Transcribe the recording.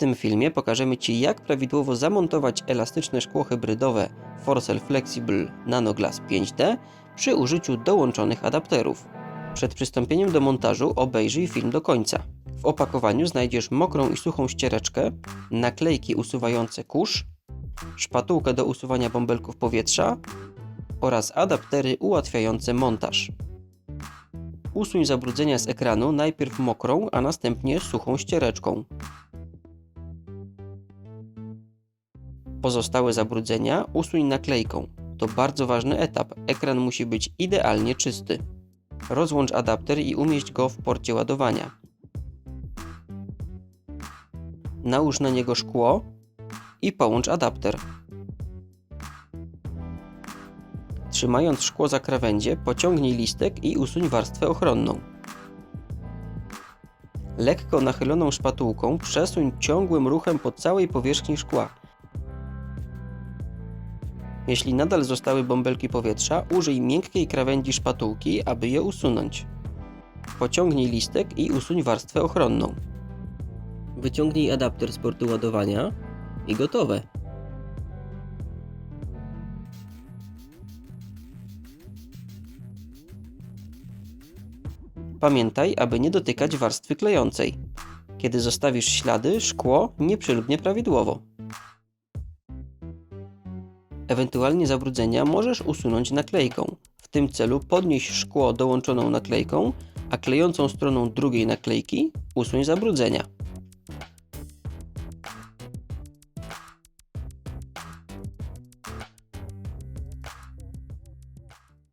tym filmie pokażemy Ci jak prawidłowo zamontować elastyczne szkło hybrydowe Forcel Flexible Nanoglass 5D przy użyciu dołączonych adapterów. Przed przystąpieniem do montażu obejrzyj film do końca. W opakowaniu znajdziesz mokrą i suchą ściereczkę, naklejki usuwające kurz, szpatułkę do usuwania bąbelków powietrza oraz adaptery ułatwiające montaż. Usuń zabrudzenia z ekranu najpierw mokrą, a następnie suchą ściereczką. Pozostałe zabrudzenia usuń naklejką. To bardzo ważny etap. Ekran musi być idealnie czysty. Rozłącz adapter i umieść go w porcie ładowania. Nałóż na niego szkło i połącz adapter. Trzymając szkło za krawędzie, pociągnij listek i usuń warstwę ochronną. Lekko nachyloną szpatułką przesuń ciągłym ruchem po całej powierzchni szkła. Jeśli nadal zostały bąbelki powietrza, użyj miękkiej krawędzi szpatułki, aby je usunąć. Pociągnij listek i usuń warstwę ochronną. Wyciągnij adapter z portu ładowania i gotowe. Pamiętaj, aby nie dotykać warstwy klejącej. Kiedy zostawisz ślady, szkło nie przylgnie prawidłowo. Ewentualnie zabrudzenia możesz usunąć naklejką. W tym celu podnieś szkło dołączoną naklejką, a klejącą stroną drugiej naklejki usuń zabrudzenia.